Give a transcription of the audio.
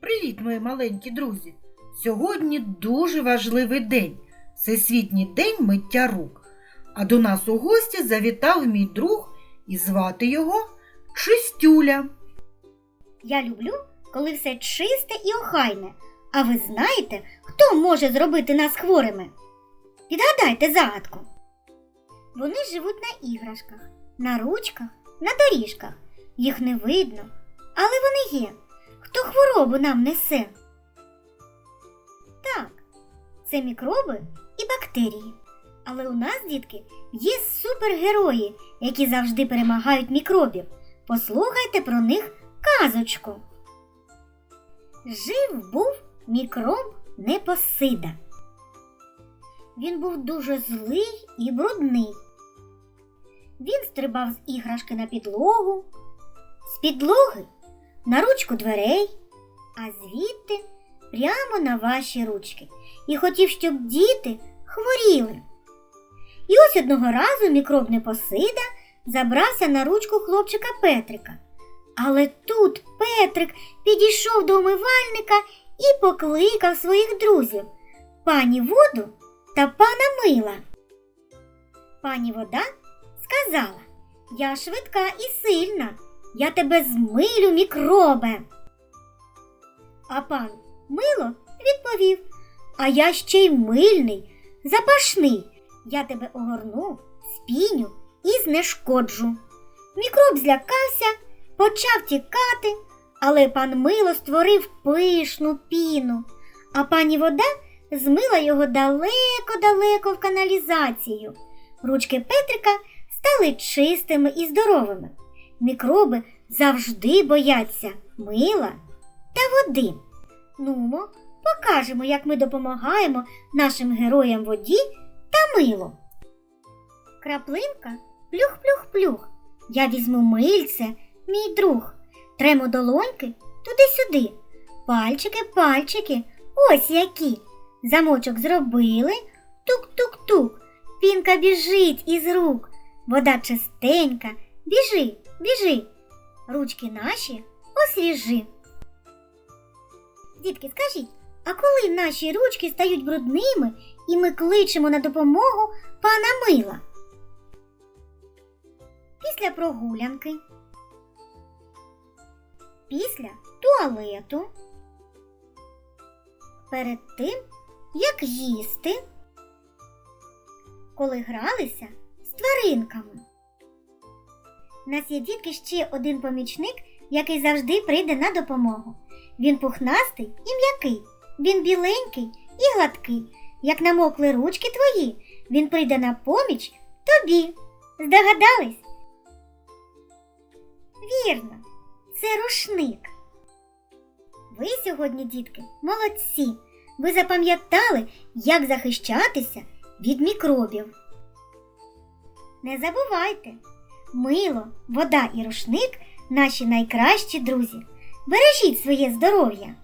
Привіт, мої маленькі друзі! Сьогодні дуже важливий день Всесвітній день миття рук. А до нас у гості завітав мій друг і звати його Чистюля. Я люблю, коли все чисте і охайне. А ви знаєте, хто може зробити нас хворими? Підгадайте загадку. Вони живуть на іграшках, на ручках, на доріжках. Їх не видно, але вони є. Хто хворобу нам несе? Так, це мікроби і бактерії. Але у нас, дітки, є супергерої, які завжди перемагають мікробів. Послухайте про них казочку. Жив був мікроб Непосида. Він був дуже злий і брудний. Він стрибав з іграшки на підлогу, з підлоги на ручку дверей, а звідти прямо на ваші ручки і хотів, щоб діти хворіли. І ось одного разу мікроб Непосида забрався на ручку хлопчика Петрика. Але тут Петрик підійшов до умивальника і покликав своїх друзів пані воду та пана мила. Пані вода сказала Я швидка і сильна, я тебе змилю, мікробе. А пан мило відповів А я ще й мильний, запашний. Я тебе огорну, спіню і знешкоджу. Мікроб злякався, почав тікати, але пан мило створив пишну піну, а пані вода змила його далеко-далеко в каналізацію. Ручки Петрика стали чистими і здоровими. Мікроби завжди бояться мила та води. Нумо, покажемо, як ми допомагаємо нашим героям воді та милу. Краплинка плюх-плюх-плюх. Я візьму мильце, мій друг. Тремо долоньки туди-сюди. Пальчики, пальчики, ось які. Замочок зробили, тук-тук-тук. Пінка біжить із рук. Вода чистенька, біжи, біжи. Ручки наші освіжи. Дітки, скажіть, а коли наші ручки стають брудними і ми кличемо на допомогу пана мила? Після прогулянки, після туалету, перед тим, як їсти, коли гралися з тваринками. У нас є дітки ще один помічник, який завжди прийде на допомогу. Він пухнастий і м'який, він біленький і гладкий. Як намокли ручки твої, він прийде на поміч тобі. Здогадались? Вірно, це рушник. Ви сьогодні, дітки, молодці. Ви запам'ятали, як захищатися від мікробів. Не забувайте, мило, вода і рушник наші найкращі друзі. Бережіть своє здоров'я.